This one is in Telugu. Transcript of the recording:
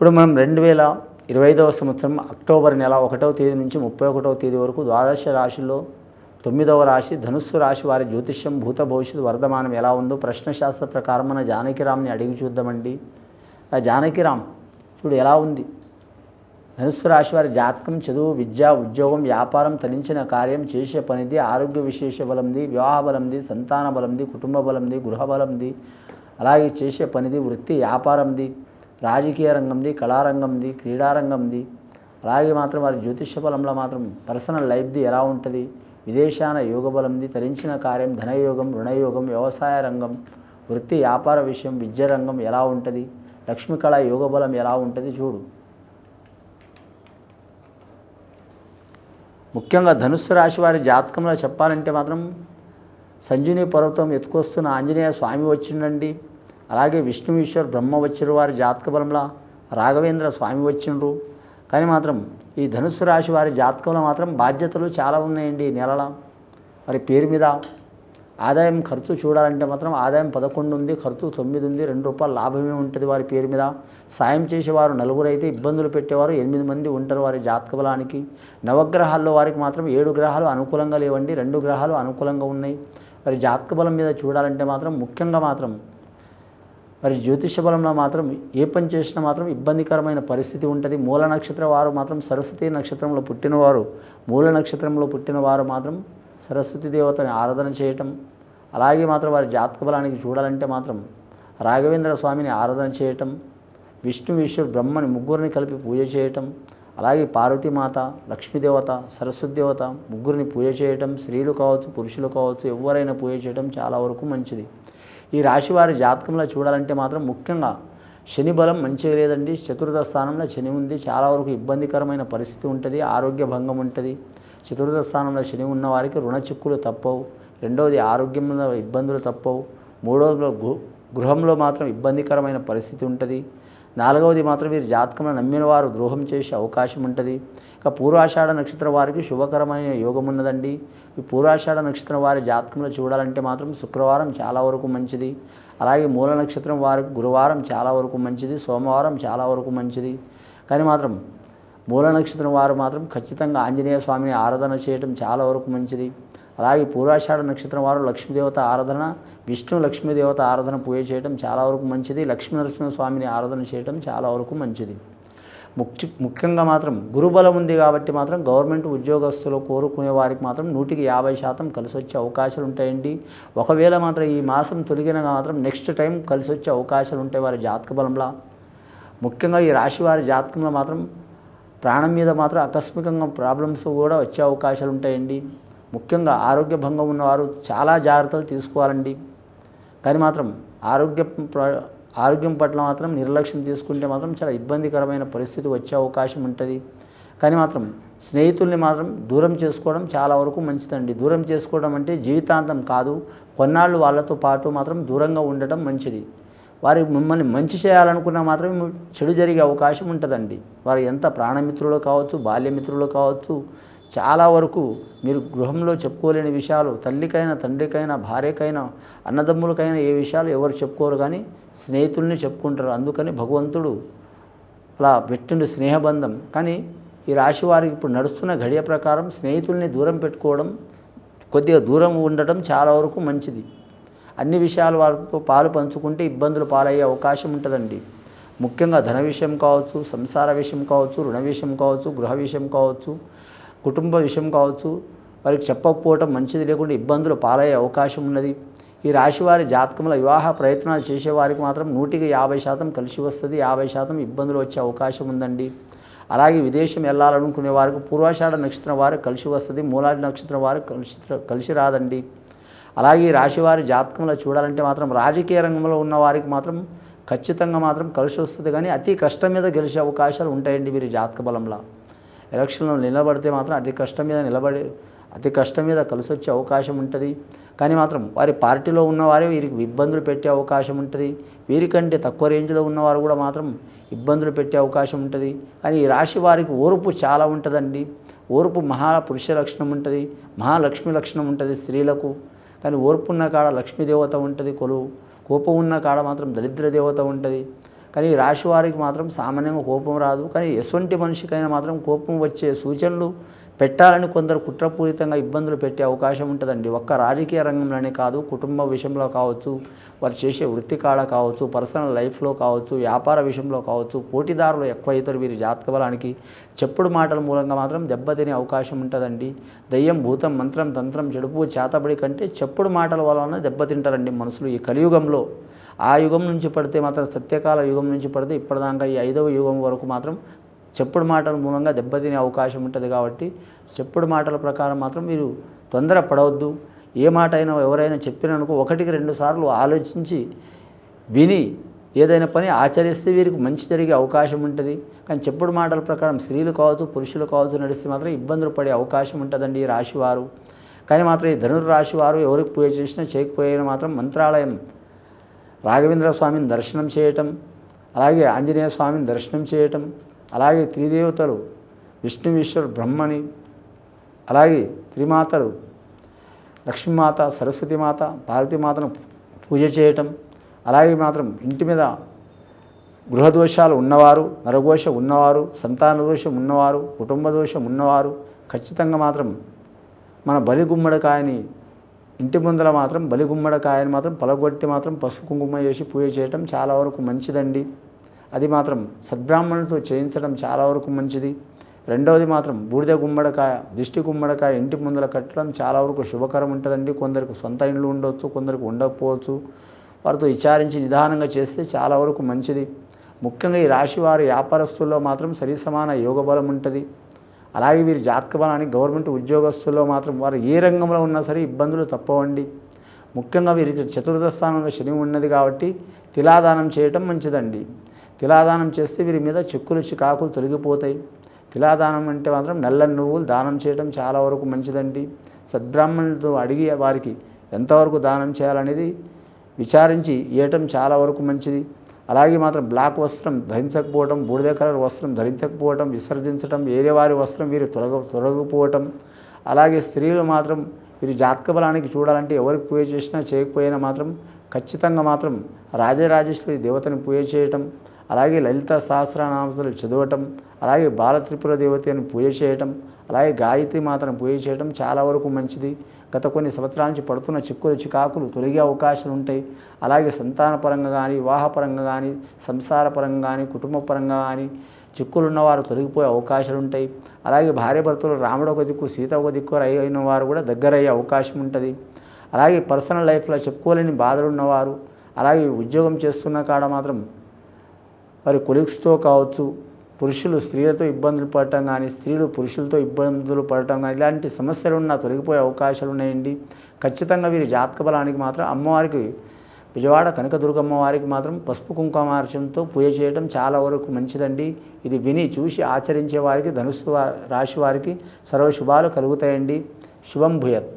ఇప్పుడు మనం రెండు వేల ఇరవై ఐదవ సంవత్సరం అక్టోబర్ నెల ఒకటవ తేదీ నుంచి ముప్పై ఒకటవ తేదీ వరకు ద్వాదశ రాశిలో తొమ్మిదవ రాశి ధనుస్సు రాశి వారి జ్యోతిష్యం భూత భవిష్యత్తు వర్ధమానం ఎలా ఉందో ప్రశ్నశాస్త్ర ప్రకారం మన జానకిరామ్ని అడిగి చూద్దామండి. ఆ జానకిరామ్ చూడు ఎలా ఉంది? ధనుస్సు రాశి వారి జాతకం చదువు విద్య ఉద్యోగం వ్యాపారం తలించిన కార్యం చేసే పనిది ఆరోగ్య విశేష బలంది వివాహ బలంది సంతాన బలంది కుటుంబ బలంది గృహ బలంది అలాగే చేసే పనిది వృత్తి వ్యాపారంది రాజకీయ రంగంది కళారంగంది క్రీడారంగంది. అలాగే మాత్రం వారి జ్యోతిష బలంలో మాత్రం పర్సనల్ లైఫ్ది ఎలా ఉంటుంది? విదేశాన యోగ బలంది తరించిన కార్యం ధనయోగం రుణయోగం వ్యవసాయ రంగం వృత్తి వ్యాపార విషయం విద్య రంగం ఎలా ఉంటుంది? లక్ష్మీ కళ యోగ బలం ఎలా ఉంటుంది? చూడు. ముఖ్యంగా ధనుస్సు రాశి వారి జాతకంలో చెప్పాలంటే మాత్రం సంజీని పర్వతం ఎత్తుకొస్తున్న ఆంజనేయ స్వామి వచ్చిండండి. అలాగే విష్ణువీశ్వర్ బ్రహ్మ వచ్చిన వారి జాతక బలంలో రాఘవేంద్ర స్వామి వచ్చిండ్రు. కానీ మాత్రం ఈ ధనుస్సు రాశి వారి జాతకంలో మాత్రం బాధ్యతలు చాలా ఉన్నాయండి ఈ నెలలో. వారి పేరు మీద ఆదాయం ఖర్చు చూడాలంటే మాత్రం ఆదాయం పదకొండు ఉంది ఖర్చు తొమ్మిది ఉంది రెండు రూపాయలు లాభమే ఉంటుంది వారి పేరు మీద. సాయం చేసేవారు నలుగురు అయితే ఇబ్బందులు పెట్టేవారు ఎనిమిది మంది ఉంటారు వారి జాతక బలానికి. నవగ్రహాల్లో వారికి మాత్రం ఏడు గ్రహాలు అనుకూలంగా లేవండి రెండు గ్రహాలు అనుకూలంగా ఉన్నాయి. మరి జాతక బలం మీద చూడాలంటే మాత్రం ముఖ్యంగా మాత్రం మరి జ్యోతిష బలంలో మాత్రం ఏ పని చేసినా మాత్రం ఇబ్బందికరమైన పరిస్థితి ఉంటుంది. మూల నక్షత్ర వారు మాత్రం సరస్వతి నక్షత్రంలో పుట్టినవారు. మూల నక్షత్రంలో పుట్టిన వారు మాత్రం సరస్వతి దేవతని ఆరాధన చేయటం. అలాగే మాత్రం వారి జాతక బలానికి చూడాలంటే మాత్రం రాఘవేంద్ర స్వామిని ఆరాధన చేయటం. విష్ణు విశ్వ బ్రహ్మని ముగ్గురిని కలిపి పూజ చేయటం. అలాగే పార్వతీమాత లక్ష్మీదేవత సరస్వతి దేవత ముగ్గురిని పూజ చేయటం. స్త్రీలు కావచ్చు పురుషులు కావచ్చు ఎవరైనా పూజ చేయటం చాలా వరకు మంచిది. ఈ రాశి వారి జాతకంలో చూడాలంటే మాత్రం ముఖ్యంగా శని బలం మంచిగా లేదండి. చతుర్థ స్థానంలో శని ఉంది. చాలా వరకు ఇబ్బందికరమైన పరిస్థితి ఉంటుంది. ఆరోగ్య భంగం ఉంటుంది. చతుర్థ స్థానంలో శని ఉన్న వారికి రుణ చిక్కులు తప్పవు. రెండవది ఆరోగ్యం ఇబ్బందులు తప్పవు. మూడవదిలో గృహంలో మాత్రం ఇబ్బందికరమైన పరిస్థితి ఉంటుంది. నాలుగవది మాత్రం వీరి జాతకంలో నమ్మిన వారు ద్రోహం చేసే అవకాశం ఉంటుంది. ఇక పూర్వాషాఢ నక్షత్రం వారికి శుభకరమైన యోగం ఉన్నదండి. ఈ పూర్వాషాఢ నక్షత్రం వారి జాతకంలో చూడాలంటే మాత్రం శుక్రవారం చాలా వరకు మంచిది. అలాగే మూల నక్షత్రం వారికి గురువారం చాలా వరకు మంచిది. సోమవారం చాలా వరకు మంచిది. కానీ మాత్రం మూల నక్షత్రం వారు మాత్రం ఖచ్చితంగా ఆంజనేయ స్వామిని ఆరాధన చేయడం చాలా వరకు మంచిది. అలాగే పూర్వాషాఢ నక్షత్రం వారు లక్ష్మీదేవత ఆరాధన విష్ణు లక్ష్మీదేవత ఆరాధన పూజ చేయడం చాలా వరకు మంచిది. లక్ష్మీ నరసింహ స్వామిని ఆరాధన చేయడం చాలా వరకు మంచిది. ముఖ్య ముఖ్యంగా మాత్రం గురుబలం ఉంది కాబట్టి మాత్రం గవర్నమెంట్ ఉద్యోగస్తులు కోరుకునే వారికి మాత్రం నూటికి యాభై శాతం కలిసి వచ్చే అవకాశాలు ఉంటాయండి. ఒకవేళ మాత్రం ఈ మాసం తొలగిన మాత్రం నెక్స్ట్ టైం కలిసి వచ్చే అవకాశాలు ఉంటాయి వారి జాతక బలంలో. ముఖ్యంగా ఈ రాశి వారి జాతకంలో మాత్రం ప్రాణం మీద మాత్రం ఆకస్మికంగా ప్రాబ్లమ్స్ కూడా వచ్చే అవకాశాలు ఉంటాయండి. ముఖ్యంగా ఆరోగ్య భంగం ఉన్నవారు చాలా జాగ్రత్తలు తీసుకోవాలండి. కానీ మాత్రం ఆరోగ్య ప్ర- ఆరోగ్యం పట్ల మాత్రం నిర్లక్ష్యం తీసుకుంటే మాత్రం చాలా ఇబ్బందికరమైన పరిస్థితి వచ్చే అవకాశం ఉంటుంది. కానీ మాత్రం స్నేహితుల్ని మాత్రం దూరం చేసుకోవడం చాలా వరకు మంచిదండి. దూరం చేసుకోవడం అంటే జీవితాంతం కాదు కొన్నాళ్ళు వాళ్ళతో పాటు మాత్రం దూరంగా ఉండటం మంచిది. వారి మిమ్మల్ని మంచి చేయాలనుకున్నా మాత్రం చెడు జరిగే అవకాశం ఉంటుందండి. వారు ఎంత ప్రాణమిత్రులు కావచ్చు బాల్యమిత్రులు కావచ్చు చాలా వరకు మీరు గృహంలో చెప్పుకోలేని విషయాలు తల్లికైనా తండ్రికైనా భార్యకైనా అన్నదమ్ములకైనా ఏ విషయాలు ఎవరు చెప్పుకోరు కానీ స్నేహితుల్ని చెప్పుకుంటారు. అందుకని భగవంతుడు అలా పెట్టిండు స్నేహబంధం. కానీ ఈ రాశి వారికి ఇప్పుడు నడుస్తున్న గడియ ప్రకారం స్నేహితుల్ని దూరం పెట్టుకోవడం కొద్దిగా దూరం ఉండటం చాలా వరకు మంచిది. అన్ని విషయాలు వారితో పాలు పంచుకుంటే ఇబ్బందులు పాలయ్యే అవకాశం ఉంటుందండి. ముఖ్యంగా ధన విషయం కావచ్చు సంసార విషయం కావచ్చు రుణ విషయం కావచ్చు గృహ విషయం కావచ్చు కుటుంబ విషయం కావచ్చు వారికి చెప్పకపోవటం మంచిది లేకుండా ఇబ్బందులు పాలయ్యే అవకాశం ఉన్నది. ఈ రాశివారి జాతకంలో వివాహ ప్రయత్నాలు చేసేవారికి మాత్రం నూటికి యాభై శాతం కలిసి వస్తుంది యాభై శాతం ఇబ్బందులు వచ్చే అవకాశం ఉందండి. అలాగే విదేశం వెళ్ళాలనుకునే వారికి పూర్వాషాఢ నక్షత్రం వారికి కలిసి వస్తుంది మూలాది నక్షత్రం వారికి కలిసి కలిసి రాదండి. అలాగే ఈ రాశివారి జాతకంలో చూడాలంటే మాత్రం రాజకీయ రంగంలో ఉన్న వారికి మాత్రం ఖచ్చితంగా మాత్రం కలిసి వస్తుంది కానీ అతి కష్టం మీద గెలిచే అవకాశాలు ఉంటాయండి వీరి జాతక బలంలో. ఎలక్షన్లో నిలబడితే మాత్రం అతి కష్టం మీద నిలబడి అతి కష్టం మీద కలిసి వచ్చే అవకాశం ఉంటుంది. కానీ మాత్రం వారి పార్టీలో ఉన్నవారే వీరికి ఇబ్బందులు పెట్టే అవకాశం ఉంటుంది. వీరికంటే తక్కువ రేంజ్లో ఉన్నవారు కూడా మాత్రం ఇబ్బందులు పెట్టే అవకాశం ఉంటుంది. కానీ ఈ రాశి వారికి ఓర్పు చాలా ఉంటుందండి. ఓర్పు మహా పురుష లక్షణం ఉంటుంది మహాలక్ష్మి లక్షణం ఉంటుంది స్త్రీలకు. కానీ ఓర్పు ఉన్న కాడ లక్ష్మీదేవత ఉంటుంది కొలువు కోపం ఉన్న కాడ మాత్రం దరిద్ర దేవత ఉంటుంది. కానీ రాశి వారికి మాత్రం సామాన్యంగా కోపం రాదు. కానీ ఎటువంటి మనిషికైనా మాత్రం కోపం వచ్చే సూచనలు పెట్టాలని కొందరు కుట్రపూరితంగా ఇబ్బందులు పెట్టే అవకాశం ఉంటుందండి. ఒక్క రాజకీయ రంగంలోనే కాదు కుటుంబ విషయంలో కావచ్చు వారు చేసే వృత్తి కాడ కావచ్చు పర్సనల్ లైఫ్లో కావచ్చు వ్యాపార విషయంలో కావచ్చు పోటీదారులు ఎక్కువ అవుతారు వీరి జాతక బలానికి. చెప్పుడు మాటల మూలంగా మాత్రం దెబ్బతినే అవకాశం ఉంటుందండి. దయ్యం భూతం మంత్రం తంత్రం చెడుపు చేతబడి కంటే చెప్పుడు మాటల వలన దెబ్బతింటారండి మనుషులు ఈ కలియుగంలో. ఆ యుగం నుంచి పడితే మాత్రం సత్యకాల యుగం నుంచి పడితే ఇప్పటిదాకా ఈ ఐదవ యుగం వరకు మాత్రం చెప్పుడు మాటల మూలంగా దెబ్బతినే అవకాశం ఉంటుంది కాబట్టి చెప్పుడు మాటల ప్రకారం మాత్రం మీరు తొందర పడవద్దు. ఏ మాట అయినా ఎవరైనా చెప్పిననుకో ఒకటికి రెండు సార్లు ఆలోచించి విని ఏదైనా పని ఆచరిస్తే వీరికి మంచి జరిగే అవకాశం ఉంటుంది. కానీ చెప్పుడు మాటల ప్రకారం స్త్రీలు కావచ్చు పురుషులు కావచ్చు నడిస్తే మాత్రం ఇబ్బందులు పడే అవకాశం ఉంటుందండి ఈ రాశివారు. కానీ మాత్రం ఈ ధనుర్ రాశివారు ఎవరికి పూజ చేసినా చేయకపోయినా మాత్రం మంత్రాలయం రాఘవేంద్ర స్వామిని దర్శనం చేయటం అలాగే ఆంజనేయ స్వామిని దర్శనం చేయటం అలాగే త్రిదేవతలు విష్ణు బ్రహ్మని అలాగే త్రిమాతలు లక్ష్మీమాత సరస్వతిమాత పార్వతీమాతను పూజ చేయటం అలాగే మాత్రం ఇంటి మీద గృహదోషాలు ఉన్నవారు నరఘోష ఉన్నవారు సంతాన దోషం ఉన్నవారు కుటుంబ దోషం ఉన్నవారు ఖచ్చితంగా మాత్రం మన బలి గుమ్మడికాయని ఇంటి ముందర మాత్రం బలిగుమ్మడకాయని మాత్రం పలగొట్టి మాత్రం పసుపు కుంకుమ చేసి పూజ చేయటం చాలా వరకు మంచిదండి. అది మాత్రం సద్బ్రాహ్మణులతో చేయించడం చాలా వరకు మంచిది. రెండవది మాత్రం బూడిద గుమ్మడికాయ దిష్టి గుమ్మడికాయ ఇంటి ముందర కట్టడం చాలా వరకు శుభకరం ఉంటుందండి. కొందరికి సొంత ఇండ్లు ఉండవచ్చు కొందరికి ఉండకపోవచ్చు. వారితో విచారించి నిదానంగా చేస్తే చాలా వరకు మంచిది. ముఖ్యంగా ఈ రాశి వారి వ్యాపారస్తుల్లో మాత్రం సరి సమాన యోగ బలం ఉంటుంది. అలాగే వీరి జాతక బలానికి గవర్నమెంట్ ఉద్యోగస్తుల్లో మాత్రం వారు ఏ రంగంలో ఉన్నా సరే ఇబ్బందులు తప్పవండి. ముఖ్యంగా వీరికి చతుర్థ స్థానంలో శని ఉన్నది కాబట్టి తిలాదానం చేయటం మంచిదండి. తిలాదానం చేస్తే వీరి మీద చిక్కులు చికాకులు తొలగిపోతాయి. తిలాదానం అంటే మాత్రం నల్లని నువ్వులు దానం చేయడం చాలా వరకు మంచిదండి. సద్బ్రాహ్మణులతో అడిగి వారికి ఎంతవరకు దానం చేయాలనేది విచారించి ఇవ్వటం చాలా వరకు మంచిది. అలాగే మాత్రం బ్లాక్ వస్త్రం ధరించకపోవటం బూడిద కలర్ వస్త్రం ధరించకపోవటం విసర్జించటం వేరే వారి వస్త్రం వీరు తొలగ తొలగిపోవటం అలాగే స్త్రీలు మాత్రం వీరి జాతక బలానికి చూడాలంటే ఎవరికి పూజ చేసినా చేయకపోయినా మాత్రం ఖచ్చితంగా మాత్రం రాజరాజేశ్వరి దేవతని పూజ చేయటం అలాగే లలిత సహస్రనామతులు చదవటం అలాగే బాలత్రిపుర దేవతను పూజ చేయటం అలాగే గాయత్రి మాతను పూజ చేయటం చాలా వరకు మంచిది. గత కొన్ని సంవత్సరాల నుంచి పడుతున్న చిక్కులు చికాకులు తొలగే అవకాశాలు ఉంటాయి. అలాగే సంతానపరంగా కానీ వివాహపరంగా కానీ సంసారపరంగా కానీ కుటుంబ పరంగా కానీ చిక్కులు ఉన్నవారు తొలగిపోయే అవకాశాలు ఉంటాయి. అలాగే భార్య భర్తలు రాముడు ఒక దిక్కు సీత ఒక దిక్కు అయిన వారు కూడా దగ్గరయ్యే అవకాశం ఉంటుంది. అలాగే పర్సనల్ లైఫ్లో చెప్పుకోలేని బాధలు ఉన్నవారు అలాగే ఉద్యోగం చేస్తున్న కాడ మాత్రం వారి కొలీగ్స్తో కావచ్చు పురుషులు స్త్రీలతో ఇబ్బందులు పడటం కానీ స్త్రీలు పురుషులతో ఇబ్బందులు పడటం కానీ ఇలాంటి సమస్యలు ఉన్న తొలగిపోయే అవకాశాలు ఉన్నాయండి. ఖచ్చితంగా వీరి జాతక బలానికి మాత్రం అమ్మవారికి విజయవాడ కనకదుర్గమ్మ వారికి మాత్రం పసుపు కుంకుమార్చంతో పూజ చేయడం చాలా వరకు మంచిదండి. ఇది విని చూసి ఆచరించే వారికి ధనుసు రాశి వారికి సర్వ శుభాలు కలుగుతాయండి. శుభం భూయత్.